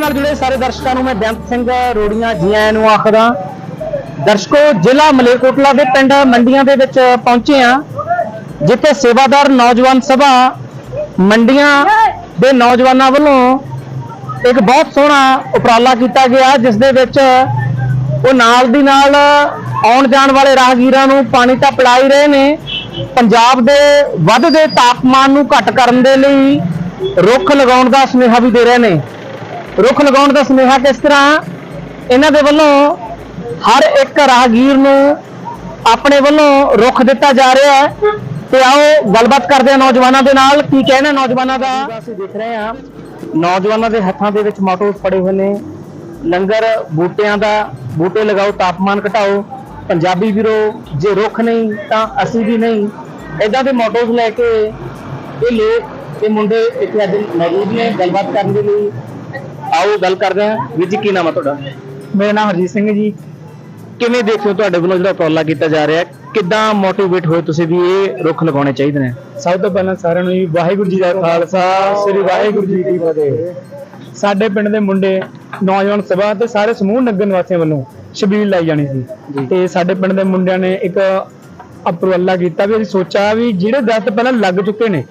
ਨਾਲ ਜੁੜੇ ਸਾਰੇ ਦਰਸ਼ਕਾਂ ਨੂੰ ਮੈਂ ਬੇਅੰਤ ਸਿੰਘ ਰੋੜੀਆਂ ਜੀ ਆਇਆਂ ਨੂੰ ਆਖਦਾ ਦਰਸ਼ਕੋ, ਜ਼ਿਲ੍ਹਾ ਮਲੇਰਕੋਟਲਾ ਦੇ ਪਿੰਡ ਮੰਡੀਆਂ ਦੇ ਵਿੱਚ ਪਹੁੰਚੇ ਆ ਜਿੱਥੇ ਸੇਵਾਦਾਰ ਨੌਜਵਾਨ ਸਭਾ ਮੰਡੀਆਂ ਦੇ ਨੌਜਵਾਨਾਂ ਵੱਲੋਂ ਇੱਕ ਬਹੁਤ ਸੋਹਣਾ ਉਪਰਾਲਾ ਕੀਤਾ ਗਿਆ, ਜਿਸ ਦੇ ਵਿੱਚ ਉਹ ਨਾਲ ਦੀ ਨਾਲ ਆਉਣ ਜਾਣ ਵਾਲੇ ਰਾਹਗੀਰਾਂ ਨੂੰ ਪਾਣੀ ਤਾਂ ਪਿਲਾਈ ਰਹੇ ਨੇ, ਪੰਜਾਬ ਦੇ ਵੱਧਦੇ ਤਾਪਮਾਨ ਨੂੰ ਘੱਟ ਕਰਨ ਦੇ ਲਈ ਰੁੱਖ ਲਗਾਉਣ ਦਾ ਸੁਨੇਹਾ ਵੀ ਦੇ ਰਹੇ ਨੇ। ਰੁੱਖ ਲਗਾਉਣ ਦਾ ਸੁਨੇਹਾ ਕਿਸ ਤਰ੍ਹਾਂ? ਇਹਨਾਂ ਦੇ ਵੱਲੋਂ ਹਰ ਇੱਕ ਰਾਹਗੀਰ ਨੂੰ ਆਪਣੇ ਵੱਲੋਂ ਰੁੱਖ ਦਿੱਤਾ ਜਾ ਰਿਹਾ ਹੈ। ਤੇ ਆਓ ਗੱਲਬਾਤ ਕਰਦੇ ਹਾਂ ਨੌਜਵਾਨਾਂ ਦੇ ਨਾਲ। ਕੀ ਕਹਿਣਾ ਨੌਜਵਾਨਾਂ ਦਾ? ਅਸੀਂ ਦੇਖ ਰਹੇ ਹਾਂ, ਨੌਜਵਾਨਾਂ ਦੇ ਹੱਥਾਂ ਦੇ ਵਿੱਚ ਮੋਟੋਸ ਫੜੇ ਹੋਏ ਨੇ। ਲੰਗਰ ਬੂਟਿਆਂ ਦਾ, ਬੂਟੇ ਲਗਾਓ, ਤਾਪਮਾਨ ਘਟਾਓ। ਪੰਜਾਬੀ ਵੀਰੋ, ਜੇ ਰੁੱਖ ਨਹੀਂ, ਤਾਂ ਅਸੀਂ ਵੀ ਨਹੀਂ। ਇਦਾਂ ਦੇ ਮੋਟੋਸ ਲੈ ਕੇ ਇਹ ਲੋਕ, ਇਹ ਮੁੰਡੇ ਇੱਥੇ ਅੱਜ ਮੌਜੂਦ ਨੇ, ਗੱਲਬਾਤ ਕਰਨ ਦੇ ਲਈ। ਆਓ ਗੱਲ ਕਰਦੇ ਹਾਂ। ਵੀਰ ਜੀ ਕੀ ਨਾਮ ਹੈ ਤੁਹਾਡਾ? ਮੇਰਾ ਨਾਮ ਹਰਜੀਤ ਸਿੰਘ ਜੀ। ਕਿਵੇਂ ਦੇਖਦੇ ਹੋ ਤੁਹਾਡੇ ਵੱਲੋਂ ਜਿਹੜਾ ਉਪਰਾਲਾ ਕੀਤਾ ਜਾ ਰਿਹਾ? ਕਿੱਦਾਂ ਮੋਟੀਵੇਟ ਹੋਏ ਤੁਸੀਂ ਵੀ ਇਹ ਰੁੱਖ ਲਗਾਉਣੇ ਚਾਹੀਦੇ ਨੇ? ਸਭ ਤੋਂ ਪਹਿਲਾਂ ਸਾਰਿਆਂ ਨੂੰ ਜੀ ਵਾਹਿਗੁਰੂ ਜੀ ਦਾ ਖਾਲਸਾ ਸ੍ਰੀ ਵਾਹਿਗੁਰੂ ਜੀ ਕੀ ਫਤਿਹ। ਸਾਡੇ ਪਿੰਡ ਦੇ ਮੁੰਡੇ ਨੌਜਵਾਨ ਸਭਾ ਤੇ ਸਾਰੇ ਸਮੂਹ ਨਗਰ ਨਿਵਾਸੀਆਂ ਵੱਲੋਂ ਛਬੀਲ ਲਾਈ ਜਾਣੀ ਸੀ। ਤੇ ਸਾਡੇ ਪਿੰਡ ਦੇ ਮੁੰਡਿਆਂ ਨੇ ਇੱਕ ਉਪਰਾਲਾ ਕੀਤਾ ਵੀ ਅਸੀਂ ਸੋਚਿਆ ਵੀ ਜਿਹੜੇ ਦਰਖਤ ਪਹਿਲਾਂ ਲੱਗ ਚੁੱਕੇ ਨੇ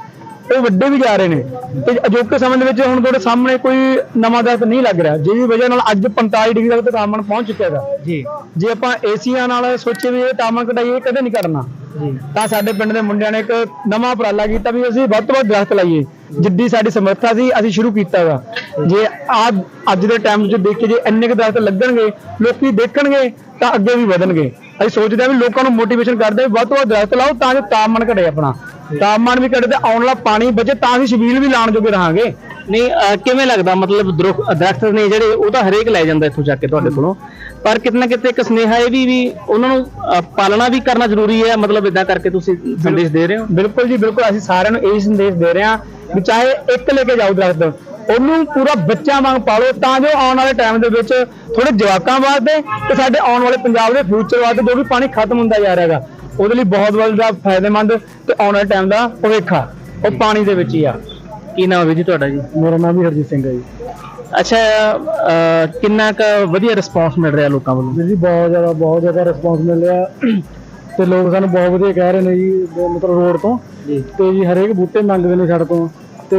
ਉਹ ਵੱਡੇ ਵੀ ਜਾ ਰਹੇ ਨੇ। ਤੇ ਅਜੋਕੇ ਸਮੇਂ ਦੇ ਵਿੱਚ ਹੁਣ ਤੁਹਾਡੇ ਸਾਹਮਣੇ ਕੋਈ ਨਵਾਂ ਦਰਖਤ ਨਹੀਂ ਲੱਗ ਰਿਹਾ ਜਿਹਦੀ ਵਜ੍ਹਾ ਨਾਲ ਅੱਜ 45 ਡਿਗਰੀ ਤੱਕ ਤਾਪਮਾਨ ਪਹੁੰਚ ਚੁੱਕਿਆ ਹੈਗਾ। ਜੀ। ਜੇ ਆਪਾਂ ਏਸੀਆਂ ਨਾਲ ਸੋਚੇ ਵੀ ਇਹ ਤਾਪਮਾਨ ਘਟਾਈਏ ਇਹ ਕਦੇ ਨਹੀਂ ਕਰਨਾ। ਜੀ। ਤਾਂ ਸਾਡੇ ਪਿੰਡ ਦੇ ਮੁੰਡਿਆਂ ਨੇ ਇੱਕ ਨਵਾਂ ਉਪਰਾਲਾ ਕੀਤਾ ਵੀ ਅਸੀਂ ਵੱਧ ਤੋਂ ਵੱਧ ਦਰਖਤ ਲਾਈਏ। ਜਿੱਡੀ ਸਾਡੀ ਸਮਰੱਥਾ ਸੀ ਅਸੀਂ ਸ਼ੁਰੂ ਕੀਤਾ ਵਾ। ਜੇ ਆ ਅੱਜ ਦੇ ਟਾਈਮ ਵਿੱਚ ਦੇਖ ਕੇ ਜੇ ਇੰਨੇ ਕੁ ਦਰਖਤ ਲੱਗਣਗੇ ਲੋਕੀ ਦੇਖਣਗੇ ਤਾਂ ਅੱਗੇ ਵੀ ਵਧਣਗੇ। ਅਸੀਂ ਸੋਚਦੇ ਹਾਂ ਵੀ ਲੋਕਾਂ ਨੂੰ ਮੋਟੀਵੇਸ਼ਨ ਕਰਦੇ ਹਾਂ ਵੀ ਵੱਧ ਤੋਂ ਵੱਧ ਦਰਖਤ ਲਾਓ ਤਾਂ ਜੋ ਤਾਪਮਾਨ ਘਟੇ ਆਪਣਾ। ਤਾਪਮਾਨ ਵੀ ਘਟੇ ਤੇ ਆਉਣ ਵਾਲਾ ਪਾਣੀ ਬਚੇ ਤਾਂ ਅਸੀਂ ਛਬੀਲ ਵੀ ਲਾਉਣ ਜੋਗੇ ਰਹਾਂਗੇ। ਨਹੀਂ ਅਹ ਕਿਵੇਂ ਲੱਗਦਾ? ਮਤਲਬ ਦਰੁੱਖ- ਦਰਖਤ ਨੇ ਜਿਹੜੇ ਉਹ ਤਾਂ ਹਰੇਕ ਲੈ ਜਾਂਦਾ ਇੱਥੋਂ ਚੱਕ ਕੇ ਤੁਹਾਡੇ ਕੋਲੋਂ। ਪਰ ਕਿਤੇ ਨਾ ਕਿਤੇ ਇੱਕ ਸੁਨੇਹਾ ਇਹ ਵੀ ਵੀ ਉਹਨਾਂ ਨੂੰ ਅਹ, ਪਾਲਣਾ ਵੀ ਕਰਨਾ ਜ਼ਰੂਰੀ ਹੈ। ਮਤਲਬ ਇਦਾਂ ਕਰਕੇ ਤੁਸੀਂ ਸੰਦੇਸ਼ ਦੇ ਰਹੇ ਹੋ? ਬਿਲਕੁਲ ਜੀ ਬਿਲਕੁਲ। ਅਸੀਂ ਸਾਰਿਆਂ ਨੂੰ ਇਹ ਸੰਦੇਸ਼ ਦੇ ਰਹੇ ਹਾਂ ਵੀ ਚਾਹੇ ਇੱਕ ਲੈ ਕੇ ਜਾਓ ਦਰਖਤ ਉਹਨੂੰ ਪੂਰਾ ਬੱਚਾ ਵਾਂਗ ਪਾਲੋ ਤਾਂ ਜੋ ਆਉਣ ਵਾਲੇ ਟਾਈਮ ਦੇ ਵਿੱਚ ਥੋੜੇ ਜਵਾਕਾਂ ਵਾਸਤੇ ਤੇ ਸਾਡੇ ਆਉਣ ਵਾਲੇ ਪੰਜਾਬ ਦੇ ਫਿਊਚਰ ਵਾਸਤੇ ਜੋ ਵੀ ਪਾਣੀ ਖਤਮ ਹੁੰਦਾ ਜਾ ਰਿਹਾ ਹੈਗਾ। ਉਹਦੇ ਲਈ ਬਹੁਤ ਵੱਡਾ ਫਾਇਦੇਮੰਦ ਤੇ ਆਉਣ ਵਾਲੇ ਟਾਈਮ ਦਾ ਭਵਿੱਖ ਆ। ਉਹ ਪਾਣੀ ਦੇ ਵਿੱਚ ਹੀ ਆ। ਕੀ ਨਾਮ ਹੈ ਜੀ ਤੁਹਾਡਾ ਜੀ? ਮੇਰਾ ਨਾਮ ਵੀ ਹਰਜੀਤ ਸਿੰਘ ਹੈ ਜੀ। ਅੱਛਾ ਅਹ, ਕਿੰਨਾ ਕੁ ਵਧੀਆ ਰਿਸਪੌਂਸ ਮਿਲ ਰਿਹਾ ਲੋਕਾਂ ਵੱਲੋਂ? ਜੀ ਬਹੁਤ ਜ਼ਿਆਦਾ ਬਹੁਤ ਜ਼ਿਆਦਾ ਰਿਸਪੌਂਸ ਮਿਲ ਰਿਹਾ। ਤੇ ਲੋਕ ਸਾਨੂੰ ਬਹੁਤ ਵਧੀਆ ਕਹਿ ਰਹੇ ਨੇ ਜੀ ਵੀ ਮਤਲਬ ਰੋਡ ਤੋਂ। ਜੀ। ਤੇ ਜੀ ਹਰੇਕ ਬੂਟੇ ਮੰਗਦੇ ਨੇ ਸਾਡੇ ਤੋਂ। ਤੇ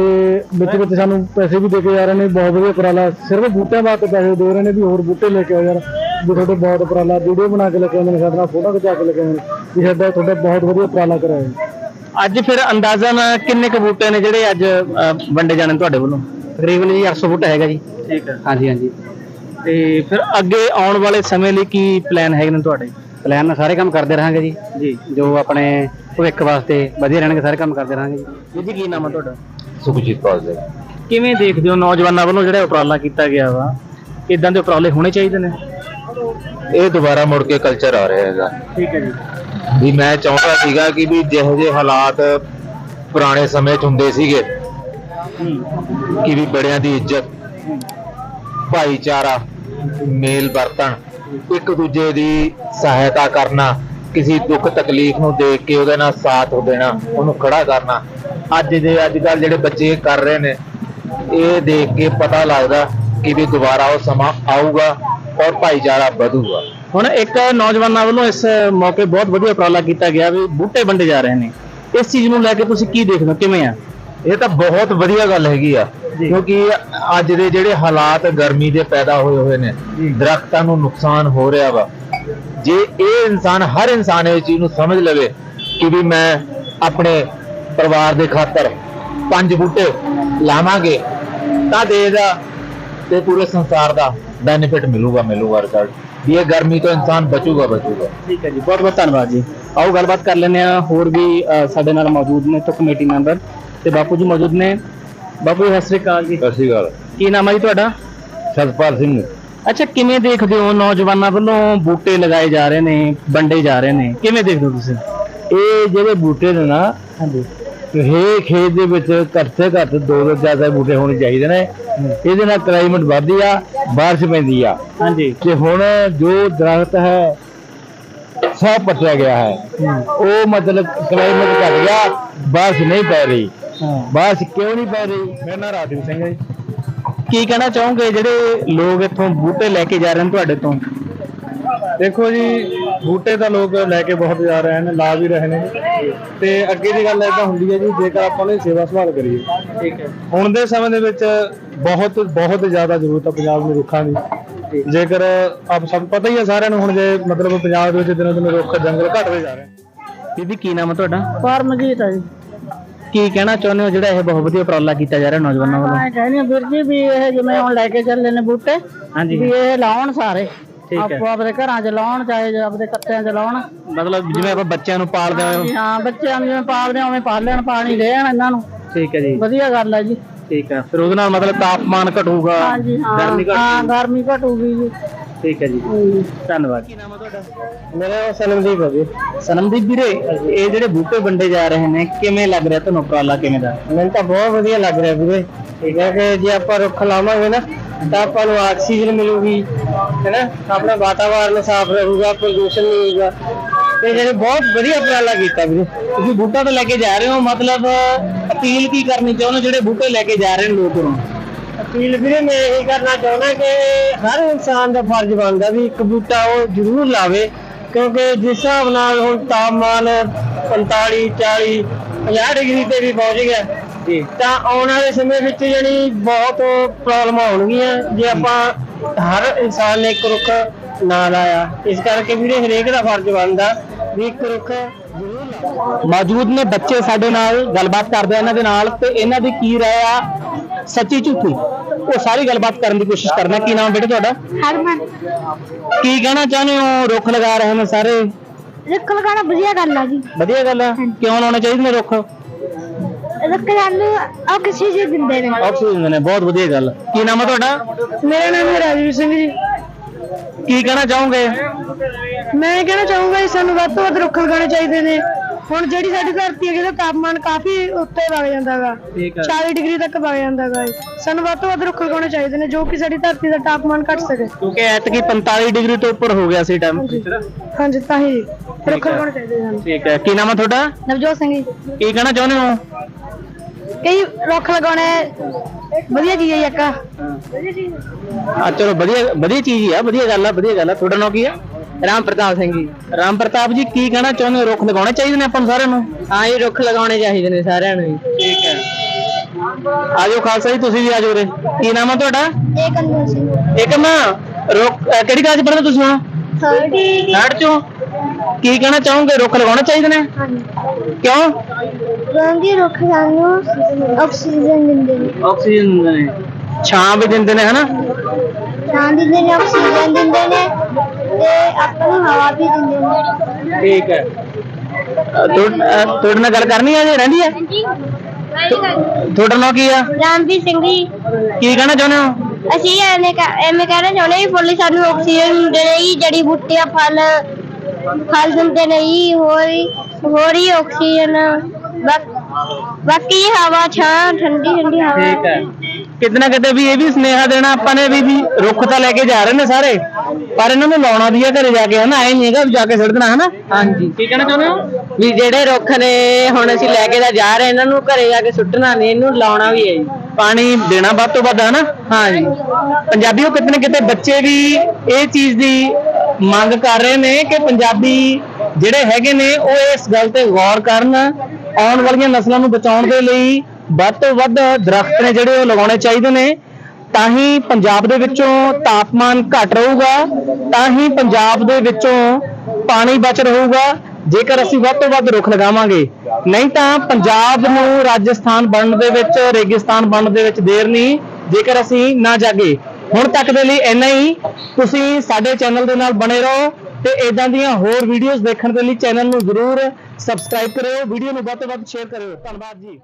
ਵਿੱਚ ਵਿੱਚ ਸਾਨੂੰ ਪੈਸੇ ਵੀ ਦੇ ਕੇ ਜਾ ਰਹੇ ਨੇ ਬਹੁਤ ਵਧੀਆ ਉਪਰਾਲਾ। ਸਿਰਫ ਬੂਟਿਆਂ ਵਾਸਤੇ ਪੈਸੇ ਦੇ ਰਹੇ ਨੇ ਵੀ ਹੋਰ ਬੂਟੇ ਲੈ ਕੇ ਆਓ ਯਾਰ। ਵੀ ਤੁਹਾਡੇ ਬਹੁਤ ਉਪਰਾਲਾ ਵੀਡੀਓ ਬਣਾ ਕੇ ਲੈ ਕੇ ਆਉਂਦੇ ਨੇ ਸਾਡੇ ਨਾਲ ਫੋਟੋ ਖਿਚਾ ਕੇ ਲੈ ਕੇ ਆਉਂਦੇ ਨੇ ਵੀ ਸਾਡਾ ਤੁਹਾਡਾ ਬਹੁਤ ਵਧੀਆ ਉਪਰਾਲਾ ਕਰਾਇਆ ਜੀ। ਅੱਜ ਫਿਰ ਅੰਦਾਜ਼ਨ ਕਿੰਨੇ ਕੁ ਬੂਟੇ ਨੇ ਜਿਹੜੇ ਅੱਜ ਵੰਡੇ ਜਾਣੇ ਤੁਹਾਡੇ ਵੱਲੋਂ? ਤਕਰੀਬਨ ਜੀ 800 ਬੂਟਾ ਹੈਗਾ ਜੀ। ਠੀਕ ਹੈ। ਹਾਂਜੀ ਹਾਂਜੀ। ਤੇ ਫਿਰ ਅੱਗੇ ਆਉਣ ਵਾਲੇ ਸਮੇਂ ਲਈ ਕੀ ਪਲਾਨ ਹੈਗੇ ਨੇ ਤੁਹਾਡੇ? ਪਲਾਨ ਨਾਲ ਸਾਰੇ ਕੰਮ ਕਰਦੇ ਰਹਾਂਗੇ ਜੀ। ਜੀ। ਜੋ ਆਪਣੇ ਭਵਿੱਖ ਵਾਸਤੇ ਵਧੀਆ ਰਹਿਣਗੇ ਸਾਰੇ ਕੰਮ ਕਰਦੇ ਰਹਾਂਗੇ ਜੀ। ਜੀ ਕੀ ਨਾਮ ਹੈ ਤੁਹਾਡਾ? ਸੁਖਜੀਤ ਕੌਰ ਜੀ। ਕਿਵੇਂ ਦੇਖਦੇ ਹੋ ਨੌਜਵਾਨਾਂ ਵੱਲੋਂ ਜਿਹੜਾ ਉਪਰਾਲਾ ਕੀਤਾ ਗਿਆ ਵਾ? ਇਦਾਂ ਦੇ ਉਪਰਾਲੇ ਹੋਣੇ ਚਾਹੀਦੇ ਨੇ? ਇਹ ਦੁਬਾਰਾ ਮੁੜ ਕੇ ਕਲਚਰ ਆ ਰਿਹਾ ਹੈਗਾ। ਠੀਕ ਹੈ ਜੀ। ਵੀ ਮੈਂ ਚਾਹੁੰਦਾ ਸੀਗਾ ਕਿ ਵੀ ਜਿਹੋ ਜਿਹੇ ਹਾਲਾਤ ਪੁਰਾਣੇ ਸਮੇਂ 'ਚ ਹੁੰਦੇ ਸੀਗੇ ਕਿ ਵੀ ਬੜਿਆਂ ਦੀ ਇੱਜ਼ਤ ਭਾਈਚਾਰਾ ਮੇਲ ਵਰਤਣ ਇੱਕ ਦੂਜੇ ਦੀ ਸਹਾਇਤਾ ਕਰਨਾ ਕਿਸੇ ਦੁੱਖ ਤਕਲੀਫ ਨੂੰ ਦੇਖ ਕੇ ਉਹਦੇ ਨਾਲ ਸਾਥ ਦੇਣਾ ਉਹਨੂੰ ਖੜਾ ਕਰਨਾ। ਅੱਜ ਦੇ ਅੱਜ ਕੱਲ ਜਿਹੜੇ ਬੱਚੇ ਕਰ ਰਹੇ ਨੇ ਇਹ ਦੇਖ ਕੇ ਪਤਾ ਲੱਗਦਾ ਕਿ ਵੀ ਦੁਬਾਰਾ ਉਹ ਸਮਾਂ ਆਊਗਾ। ਔਰ ਭਾਈਚਾਰਾ ਵਧੂਗਾ ਹੁਣ ਇੱਕ ਨੌਜਵਾਨਾਂ ਵੱਲੋਂ ਇਸ ਮੌਕੇ ਬਹੁਤ ਵਧੀਆ ਉਪਰਾਲਾ ਕੀਤਾ ਗਿਆ ਵੀ ਬੂਟੇ ਵੰਡੇ ਜਾ ਰਹੇ ਨੇ। ਇਸ ਚੀਜ਼ ਨੂੰ ਲੈ ਕੇ ਤੁਸੀਂ ਕੀ ਦੇਖਦੇ ਹੋ? ਕਿਵੇਂ ਆ? ਇਹ ਤਾਂ ਬਹੁਤ ਵਧੀਆ ਗੱਲ ਹੈਗੀ ਆ। ਕਿਉਂਕਿ ਅੱਜ ਦੇ ਜਿਹੜੇ ਹਾਲਾਤ ਗਰਮੀ ਦੇ ਪੈਦਾ ਹੋਏ ਹੋਏ ਨੇ ਦਰਖਤਾਂ ਨੂੰ ਨੁਕਸਾਨ ਹੋ ਰਿਹਾ ਵਾ। ਜੇ ਇਹ ਇਨਸਾਨ ਹਰ ਇਨਸਾਨ ਇਹ ਚੀਜ਼ ਨੂੰ ਸਮਝ ਲਵੇ ਕਿ ਵੀ ਮੈਂ ਆਪਣੇ ਪਰਿਵਾਰ ਦੇ ਖਾਤਰ ਪੰਜ ਬੂਟੇ ਲਾਵਾਂਗੇ ਤਾਂ ਦੇ ਦਾ ਤੇ ਪੂਰੇ ਸੰਸਾਰ ਦਾ ਬੈਨੀਫਿਟ ਮਿਲੂਗਾ ਮਿਲੂਗਾ ਰਿਜ਼ਲਟ ਵੀ ਇਹ ਗਰਮੀ ਤੋਂ ਇਨਸਾਨ ਬਚੂਗਾ ਬਚੂਗਾ। ਠੀਕ ਹੈ ਜੀ ਬਹੁਤ ਬਹੁਤ ਧੰਨਵਾਦ ਜੀ। ਆਓ ਗੱਲਬਾਤ ਕਰ ਲੈਂਦੇ ਆ ਹੋਰ ਵੀ ਅ, ਸਾਡੇ ਨਾਲ ਮੌਜੂਦ ਨੇ ਤੋਂ ਕਮੇਟੀ ਮੈਂਬਰ ਤੇ ਬਾਪੂ ਜੀ ਮੌਜੂਦ ਨੇ। ਬਾਪੂ ਜੀ ਸਤਿ ਸ੍ਰੀ ਅਕਾਲ ਜੀ। ਸਤਿ ਸ਼੍ਰੀ ਅਕਾਲ। ਕੀ ਨਾਮ ਹੈ ਜੀ ਤੁਹਾਡਾ? ਸਤਪਾਲ ਸਿੰਘ। ਅੱਛਾ ਕਿਵੇਂ ਦੇਖਦੇ ਹੋ ਨੌਜਵਾਨਾਂ ਵੱਲੋਂ ਬੂਟੇ ਲਗਾਏ ਜਾ ਰਹੇ ਨੇ ਵੰਡੇ ਜਾ ਰਹੇ ਨੇ? ਕਿਵੇਂ ਦੇਖਦੇ ਹੋ ਤੁਸੀਂ? ਇਹ ਜਿਹੜੇ ਬੂਟੇ ਨੇ ਨਾ ਹਾਂਜੀ। ਇਹ ਖੇਤ ਦੇ ਵਿੱਚ ਘੱਟ ਤੋਂ ਘੱਟ ਦੋ ਤੋਂ ਜ਼ਿਆਦਾ ਬੂਟੇ ਹੋਣੇ ਚਾਹੀਦੇ ਨੇ। ਇਹਦੇ ਨਾਲ ਕਲਾਈਮੇਟ ਵੱਧਦੀ ਆ ਬਾਰਿਸ਼ ਪੈਂਦੀ ਆ। ਹਾਂਜੀ। ਤੇ ਹੁਣ ਜੋ ਦਰਖਤ ਹੈ ਸਭ ਪੱਟਿਆ ਗਿਆ ਹੈ। ਉਹ ਮਤਲਬ ਕਲਾਈਮੇਟ ਘਟ ਗਿਆ ਬਾਰਿਸ਼ ਨਹੀਂ ਪੈ ਰਹੀ। ਹਾਂ। ਬਾਰਿਸ਼ ਕਿਉਂ ਨਹੀਂ ਪੈ ਰਹੀ? ਮੇਰਾ ਨਾਮ ਰਾਜਦੀਪ ਸਿੰਘ ਹੈ ਜੀ। ਕੀ ਕਹਿਣਾ ਚਾਹੋਗੇ ਜਿਹੜੇ ਲੋਕ ਇੱਥੋਂ ਬੂਟੇ ਲੈ ਕੇ ਜਾ ਰਹੇ ਨੇ ਤੁਹਾਡੇ ਤੋਂ? ਦੇਖੋ ਜੀ ਬੂਟੇ ਤਾਂ ਲੋਕ ਲੈ ਕੇ ਬਹੁਤ ਜਾ ਰਹੇ ਨੇ ਲਾ ਵੀ ਰਹੇ ਨੇ। ਤੇ ਅੱਗੇ ਦੀ ਗੱਲ ਏਦਾਂ ਹੁੰਦੀ ਹੈ ਜੀ ਜੇਕਰ ਆਪਾਂ ਨੇ ਸੇਵਾ ਸੰਭਾਲ ਕਰੀਏ। ਠੀਕ ਹੈ। ਹੁਣ ਦੇ ਸਮੇਂ ਦੇ ਵਿੱਚ ਬਹੁਤ ਬਹੁਤ ਜ਼ਿਆਦਾ ਜ਼ਰੂਰਤ ਹੈ ਪੰਜਾਬ ਨੂੰ ਰੁੱਖਾਂ ਦੀ। ਜੇਕਰ ਆਪ ਸਭ ਪਤਾ ਹੀ ਹੈ ਸਾਰਿਆਂ ਨੂੰ ਹੁਣ ਜੇ ਮਤਲਬ ਪੰਜਾਬ ਦੇ ਵਿੱਚ ਦਿਨੋਂ ਦਿਨ ਰੁੱਖ ਜੰਗਲ ਘਟਦੇ ਜਾ ਰਹੇ ਨੇ। ਬੀਬੀ ਕੀ ਨਾਮ ਹੈ ਤੁਹਾਡਾ? ਪਰਮਜੀਤ ਹੈ ਜੀ। ਕੀ ਕਹਿਣਾ ਚਾਹੁੰਦੇ ਹੋ? ਜਿਹੜਾ ਇਹ ਬਹੁਤ ਵਧੀਆ ਉਪਰਾਲਾ ਕੀਤਾ ਜਾ ਰਿਹਾ ਨੌਜਵਾਨਾਂ ਵੱਲੋਂ? ਮੈਂ ਕਹਿੰਦੀ ਹਾਂ ਵੀਰ ਜੀ ਵੀ ਇਹ ਜਿਵੇਂ ਹੁਣ ਲੈ ਕੇ ਚੱਲੇ ਨੇ ਬੂਟੇ ਹਾਂਜੀ। ਵੀ ਇਹ ਲਾਉਣ ਸਾਰੇ। ਆਪੋ ਆਪਣੇ ਘਰਾਂ 'ਚ ਲਾਉਣ ਚਾਹੇ ਆਪਣੇ ਕੱਤਿਆਂ 'ਚ ਲਾਉਣ। ਮਤਲਬ ਜਿਵੇਂ ਆਪਾਂ ਬੱਚਿਆਂ ਨੂੰ ਪਾਲਦੇ ਹਾਂ। ਹਾਂ ਬੱਚਿਆਂ ਨੂੰ ਜਿਵੇਂ ਪਾਲਦੇ ਆ, ਉਵੇਂ ਪਾਲ ਲੈਣ ਪਾਣੀ ਦੇਣ ਇਹਨਾਂ ਨੂੰ। ਠੀਕ ਹੈ ਜੀ। ਵਧੀਆ ਗੱਲ ਹੈ ਜੀ। ਠੀਕ ਹੈ। ਫਿਰ ਉਹਦੇ ਨਾਲ ਮਤਲਬ ਤਾਪਮਾਨ ਘਟੂਗਾ ਹਾਂਜੀ ਹਾਂ ਗਰਮੀ ਹਾਂ ਘਟੂਗੀ ਗਰਮੀ ਘਟੂਗੀ ਜੀ। ਠੀਕ ਹੈ ਜੀ। ਧੰਨਵਾਦ। ਕੀ ਨਾਮ ਹੈ ਤੁਹਾਡਾ? ਮੇਰਾ ਨਾਮ ਸਨਮਦੀਪ ਹੈ ਜੀ। ਸਨਮਦੀਪ ਵੀਰੇ ਇਹ ਜਿਹੜੇ ਬੂਟੇ ਵੰਡੇ ਜਾ ਰਹੇ ਨੇ ਕਿਵੇਂ ਲੱਗ ਰਿਹਾ ਤੁਹਾਨੂੰ ਉਪਰਾਲਾ ਕਿਵੇਂ ਦਾ? ਮੈਨੂੰ ਤਾਂ ਬਹੁਤ ਵਧੀਆ ਲੱਗ ਰਿਹਾ ਵੀਰੇ। ਠੀਕ ਹੈ। ਕਿ ਜੇ ਆਪਾਂ ਰੁੱਖ ਲਾਵਾਂਗੇ ਨਾ ਤਾਂ ਆਪਾਂ ਨੂੰ ਆਕਸੀਜਨ ਮਿਲੂਗੀ ਹੈਨਾ ਆਪਣਾ ਵਾਤਾਵਰਨ ਸਾਫ਼ ਰਹੂਗਾ, ਪ੍ਰਦੂਸ਼ਣ ਨਹੀਂ ਹੋਊਗਾ। ਤੇ ਜਿਹੜੇ ਬਹੁਤ ਵਧੀਆ ਉਪਰਾਲਾ ਕੀਤਾ ਵੀਰੇ। ਤੁਸੀਂ ਬੂਟਾ ਤਾਂ ਲੈ ਕੇ ਜਾ ਰਹੇ ਹੋ, ਮਤਲਬ ਅਪੀਲ ਕੀ ਕਰਨੀ ਚਾਹੁੰਦੇ ਜਿਹੜੇ ਬੂਟੇ ਲੈ ਕੇ ਜਾ ਰਹੇ ਨੇ ਲੋਕ ਨੂੰ ਅਪੀਲ ਵੀਰੇ, ਮੈਂ ਇਹ ਕਰਨਾ ਚਾਹੁੰਦਾ ਕਿ ਹਰ ਇਨਸਾਨ ਦਾ ਫਰਜ਼ ਬਣਦਾ ਵੀ ਇੱਕ ਬੂਟਾ ਉਹ ਜ਼ਰੂਰ ਲਾਵੇ। ਕਿਉਂਕਿ ਜਿਸ ਹਿਸਾਬ ਨਾਲ ਹੁਣ ਤਾਪਮਾਨ 45 40 50 ਡਿਗਰੀ ਤੇ ਵੀ ਪਹੁੰਚ ਗਿਆ ਜੀ। ਤਾਂ ਆਉਣ ਵਾਲੇ ਸਮੇਂ ਵਿੱਚ ਯਾਨੀ ਬਹੁਤ ਪ੍ਰੋਬਲਮਾਂ ਆਉਣਗੀਆਂ ਜੇ ਆਪਾਂ ਹਰ ਇਨਸਾਨ ਨੇ ਇੱਕ ਰੁੱਖ ਨਾ ਲਾਇਆ। ਇਸ ਕਰਕੇ ਵੀਰੇ ਹਰੇਕ ਦਾ ਫਰਜ਼ ਬਣਦਾ ਵੀ ਇੱਕ ਰੁੱਖ ਮੌਜੂਦ ਨੇ ਬੱਚੇ ਸਾਡੇ ਨਾਲ ਗੱਲਬਾਤ ਕਰਦੇ ਆ ਇਹਨਾਂ ਦੇ ਨਾਲ ਤੇ ਇਹਨਾਂ ਦੀ ਕੀ ਰਾਏ ਆ? ਸੱਚੀ ਝੂਠੀ? ਉਹ ਸਾਰੀ ਗੱਲਬਾਤ ਕਰਨ ਦੀ ਕੋਸ਼ਿਸ਼ ਕਰਨਾ। ਕੀ ਨਾਮ ਬੇਟੇ ਤੁਹਾਡਾ? ਹਰਮਨ। ਕੀ ਕਹਿਣਾ ਚਾਹੁੰਦੇ ਹੋ? ਰੁੱਖ ਲਗਾ ਰਹੇ ਨੇ ਸਾਰੇ? ਰੁੱਖ ਲਗਾਉਣਾ ਵਧੀਆ ਗੱਲ ਆ ਜੀ। ਵਧੀਆ ਗੱਲ ਆ। ਕਿਉਂ ਲਾਉਣੇ ਚਾਹੀਦੇ ਨੇ ਰੁੱਖ? ਸਾਨੂੰ ਆਕਸੀਜਨ ਦਿੰਦੇ ਨੇ। ਆਕਸੀਜਨ ਨੇ ਬਹੁਤ ਵਧੀਆ ਗੱਲ। ਕੀ ਨਾਮ ਹੈ ਤੁਹਾਡਾ? ਮੇਰਾ ਨਾਮ ਹੈ ਰਾਜਵੀਰ ਸਿੰਘ ਜੀ। ਕੀ ਕਹਿਣਾ ਚਾਹੋਗੇ? ਮੈਂ ਕਹਿਣਾ ਚਾਹੂੰਗਾ ਜੀ ਸਾਨੂੰ ਵੱਧ ਤੋਂ ਵੱਧ ਰੁੱਖ ਲਗਾਉਣੇ ਚਾਹੀਦੇ ਨੇ। ਹੁਣ ਜਿਹੜੀ ਸਾਡੀ ਧਰਤੀ ਹੈ ਜਿਹਦਾ ਤਾਪਮਾਨ ਕਾਫੀ ਉੱਤੇ ਵਗ ਜਾਂਦਾ ਗਾ। ਠੀਕ ਹੈ 40 ਡਿਗਰੀ ਤੱਕ ਵਗ ਜਾਂਦਾ ਗਾ ਜੀ। ਸਾਨੂੰ ਵੱਧ ਤੋਂ ਵੱਧ ਰੁੱਖ ਲਗਾਉਣੇ ਚਾਹੀਦੇ ਨੇ ਜੋ ਕਿ ਸਾਡੀ ਧਰਤੀ ਦਾ ਤਾਪਮਾਨ ਘਟ ਸਕੇ। ਕਿਉਂਕਿ ਐਤਕੀ 45 ਡਿਗਰੀ ਤੋਂ ਉੱਪਰ ਹੋ ਗਿਆ ਸੀ ਟੈਂਪਰੇਚਰ ਹਾਂਜੀ। ਤਾਂ ਹੀ ਰੁੱਖ। ਲਗਾਉਣੇ ਚਾਹੀਦੇ ਹਨ ਠੀਕ ਹੈ ਕੀ ਨਾਮ ਹੈ ਤੁਹਾਡਾ? ਨਵਜੋਤ ਸਿੰਘ ਜੀ। ਕੀ ਕਹਿਣਾ ਚਾਹੁੰਦੇ ਹੋ? ਕਈ ਰੁੱਖ ਲਗਾਉਣੇ ਵਧੀਆ ਚੀਜ਼ ਹੈ ਇੱਕ। ਆ ਚਲੋ ਵਧੀਆ ਵਧੀਆ ਚੀਜ਼ ਹੀ ਆ ਵਧੀਆ ਗੱਲ ਆ ਵਧੀਆ ਗੱਲ ਆ। ਤੁਹਾਡਾ ਨਾਮ ਕੀ ਆ? ਰਾਮ ਪ੍ਰਤਾਪ ਸਿੰਘ ਜੀ। ਰਾਮ ਪ੍ਰਤਾਪ ਜੀ ਕੀ ਕਹਿਣਾ ਚਾਹੁੰਦੇ ਹੋ? ਰੁੱਖ ਲਗਾਉਣੇ ਚਾਹੀਦੇ ਨੇ ਆਪਾਂ ਨੂੰ ਸਾਰਿਆਂ ਨੂੰ? ਹਾਂ ਜੀ ਰੁੱਖ ਲਗਾਉਣੇ ਚਾਹੀਦੇ ਨੇ ਸਾਰਿਆਂ ਨੂੰ ਠੀਕ ਹੈ। ਆਜੋ ਖਾਲਸਾ ਜੀ ਤੁਸੀਂ ਵੀ ਆਜੋ ਉਰੇ। ਕੀ ਨਾਮ ਆ ਤੁਹਾਡਾ? ਇਹ ਕੰਨੂ ਸਿੰਘ। ਇੱਕ ਨਾ ਰੁੱਖ ਅਹ ਕਿਹੜੀ ਕਲਾਸ ਪੜ੍ਹਦੇ ਤੁਸੀਂ ਹੁਣ? ਥਰਟੀ ਥਰਡ ਚੋਂ? ਕੀ ਕਹਿਣਾ ਚਾਹੋਗੇ? ਰੁੱਖ ਲਗਾਉਣੇ ਚਾਹੀਦੇ ਨੇ? ਕਿਉਂ? ਕਿਉਂਕਿ ਰੁੱਖ ਸਾਨੂੰ ਆਕਸੀਜਨ ਦਿੰਦੇ ਨੇ। ਆਕਸੀਜਨ ਦਿੰਦੇ ਨੇ। ਛਾਂ ਵੀ ਦਿੰਦੇ ਨੇ ਹਨਾ? ਛਾਂ ਦਿੰਦੇ ਨੇ ਆਕਸੀਜਨ ਦਿੰਦੇ ਨੇ ਤੇ ਆਪਾਂ ਨੂੰ ਹਵਾ ਵੀ ਦਿੰਦੇ ਨੇ। ਠੀਕ ਹੈ। ਤੁਹਾਡੇ ਨਾਲ ਗੱਲ ਕਰਨੀ ਆ ਜੇ ਰਹਿੰਦੀ ਆ? ਤੁਹਾਡਾ ਨਾਮ ਕੀ ਆ? ਰਾਮਵੀਰ ਸਿੰਘ ਜੀ। ਕੀ ਕਹਿਣਾ ਚਾਹੁੰਦੇ ਹੋ? ਅਸੀਂ ਐਵੇਂ ਐਵੇਂ ਕਹਿਣਾ ਚਾਹੁੰਦੇ ਹਾਂ ਫੁੱਲ ਸਾਨੂੰ ਆਕਸੀਜਨ ਦਿੰਦੇ ਨੇ ਜੀ ਜੜੀ ਬੂਟੀਆਂ ਫਲ ਫਲ ਦਿੰਦੇ ਨੇ ਜੀ ਹੋਰ ਹੀ ਹੋਰ ਹੀ ਆਕਸੀਜਨ। ਬਾਕ- ਬਾਕੀ ਹਵਾ ਛਾਂ ਠੰਡੀ ਠੰਡੀ ਹਵਾ। ਠੀਕ ਹੈ। ਕਿਤੇ ਨਾ ਕਿਤੇ ਵੀ ਇਹ ਵੀ ਸੁਨੇਹਾ ਦੇਣਾ ਆਪਾਂ ਨੇ ਵੀ ਵੀ ਰੁੱਖ ਤਾਂ ਲੈ ਕੇ ਜਾ ਰਹੇ ਨੇ ਸਾਰੇ ਪਰ ਇਹਨਾਂ ਨੂੰ ਲਾਉਣਾ ਵੀ ਆ ਘਰੇ ਜਾ ਕੇ ਹਨਾ? ਐ ਨਹੀਂ ਹੈਗਾ ਵੀ ਜਾ ਕੇ ਸਿੱਟ ਦੇਣਾ ਹਨਾ? ਹਾਂਜੀ। ਕੀ ਕਹਿਣਾ ਚਾਹੁੰਦੇ ਹੋ? ਵੀ ਜਿਹੜੇ ਰੁੱਖ ਨੇ ਹੁਣ ਅਸੀਂ ਲੈ ਕੇ ਤਾਂ ਜਾ ਰਹੇ ਇਹਨਾਂ ਨੂੰ ਘਰੇ ਜਾ ਕੇ ਸੁੱਟਣਾ ਨਹੀਂ ਇਹਨੂੰ ਲਾਉਣਾ ਵੀ ਹੈ ਜੀ। ਪਾਣੀ ਦੇਣਾ ਵੱਧ ਤੋਂ ਵੱਧ ਹਨਾ? ਹਾਂਜੀ। ਪੰਜਾਬੀਓ ਕਿਤੇ ਨਾ ਕਿਤੇ ਬੱਚੇ ਵੀ ਇਹ ਚੀਜ਼ ਦੀ ਮੰਗ ਕਰ ਰਹੇ ਨੇ ਕਿ ਪੰਜਾਬੀ ਜਿਹੜੇ ਹੈਗੇ ਨੇ ਉਹ ਇਸ ਗੱਲ ਤੇ ਗੌਰ ਕਰਨ ਆਉਣ ਵਾਲੀਆਂ ਨਸਲਾਂ ਨੂੰ ਬਚਾਉਣ ਦੇ ਲਈ ਵੱਧ ਤੋਂ ਵੱਧ ਦਰਖਤ ਨੇ ਜਿਹੜੇ ਉਹ ਲਗਾਉਣੇ ਚਾਹੀਦੇ ਨੇ। ਤਾਂ ਹੀ ਪੰਜਾਬ ਦੇ ਵਿੱਚੋਂ ਤਾਪਮਾਨ ਘਟ ਰਹੂਗਾ, ਤਾਂ ਹੀ ਪੰਜਾਬ ਦੇ ਵਿੱਚੋਂ ਪਾਣੀ ਬਚ ਰਹੂਗਾ। ਜੇਕਰ ਅਸੀਂ ਵੱਧ ਤੋਂ ਵੱਧ ਰੁੱਖ ਲਗਾਵਾਂਗੇ, ਨਹੀਂ ਤਾਂ ਪੰਜਾਬ ਨੂੰ ਰਾਜਸਥਾਨ ਬਣਨ ਦੇ ਵਿੱਚ, ਰੇਗਿਸਤਾਨ ਬਣਨ ਦੇ ਵਿੱਚ ਦੇਰ ਨਹੀਂ, ਜੇਕਰ ਅਸੀਂ ਨਾ ਜਾਗੇ। ਹੁਣ ਤੱਕ ਦੇ ਲਈ ਇੰਨਾ ਹੀ। ਤੁਸੀਂ ਸਾਡੇ ਚੈਨਲ ਦੇ ਨਾਲ ਬਣੇ ਰਹੋ ਤੇ ਇਦਾਂ ਦੀਆਂ ਹੋਰ ਵੀਡੀਓਜ਼ ਦੇਖਣ ਦੇ ਲਈ ਚੈਨਲ ਨੂੰ ਜ਼ਰੂਰ ਸਬਸਕ੍ਰਾਈਬ ਕਰਿਓ ਵੀਡੀਓ ਨੂੰ ਵੱਧ ਤੋਂ ਵੱਧ ਸ਼ੇਅਰ ਕਰਿਓ। ਧੰਨਵਾਦ ਜੀ।